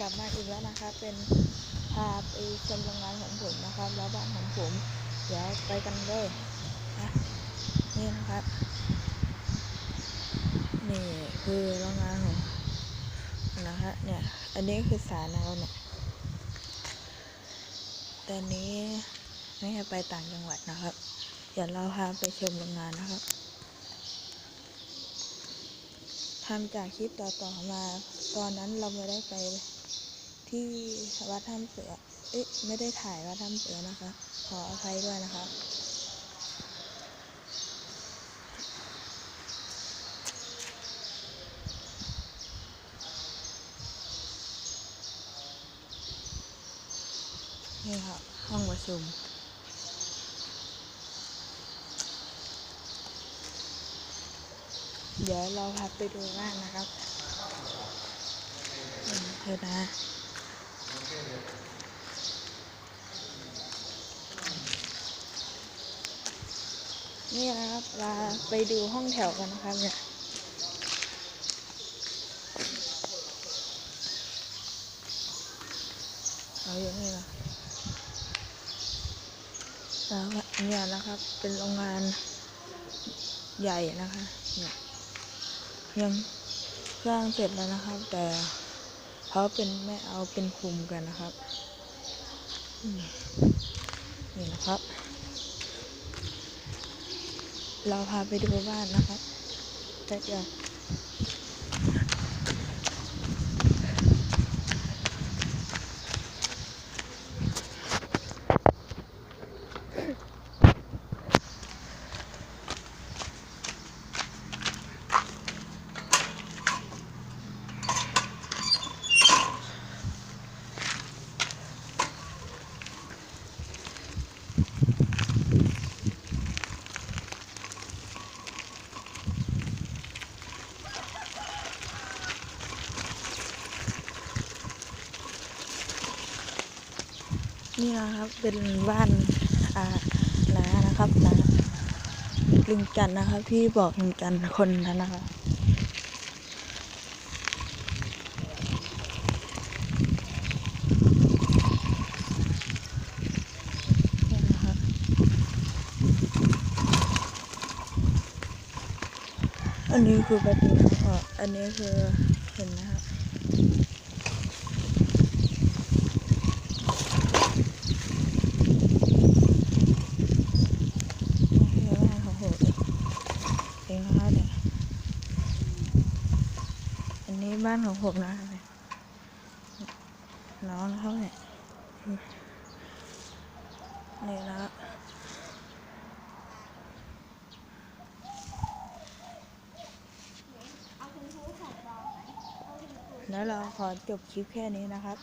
กลับมาอีกแล้วนะครับเป็นพาไปชมโรงงานของผมนะครับ แล้วบ้านของผม เดี๋ยวไปกันเลยนะนี่นะครับ นี่คือโรงงานของนะฮะเนี่ย อันนี้คือสารนะครับเนี่ยแต่อันนี้ไม่ให้ไปต่างจังหวัดนะครับ เดี๋ยวเราพาไปชมโรงงานนะครับทำจากคลิปต่อๆมา ตอนนั้นเราไม่ได้ไป ที่วัดถ้ำเสือ เอ๊ะ ไม่ได้ถ่ายวัดถ้ำเสือนะคะ ขออภัยด้วยนะคะ นี่ค่ะ ห้องประชุมเดี๋ยวเราพาไปดูบ้านนะครับอืมเธอนะ นี่นะครับเราไปดูห้องแถวกันนะครับเนี่ยเอาอยู่นี่นะแล้วเนี่ยนะครับ เป็นโรงงานใหญ่นะคะเนี่ยยังสร้างเสร็จแล้วนะครับ แต่เขาเป็นไม่เอาเป็นคุมกันนะครับนี่นะครับ เราพาไปดูบ้านนะคะแต่เดี๋ยว นี่นะครับเป็นบ้านอานานะครับนาลุงจันนะครับที่บอกลุงจันคนนั้นนะคะนี่นะครับอันนี้คือประตูออกอันนี้คือเห็นนะครับ นี่คือบ้านของผมเองนะคะเนี่ย อันนี้ บ้านของผมนะน้องเขาเนี่ยนี่นะแล้วเราขอจบคลิปแค่นี้นะครับ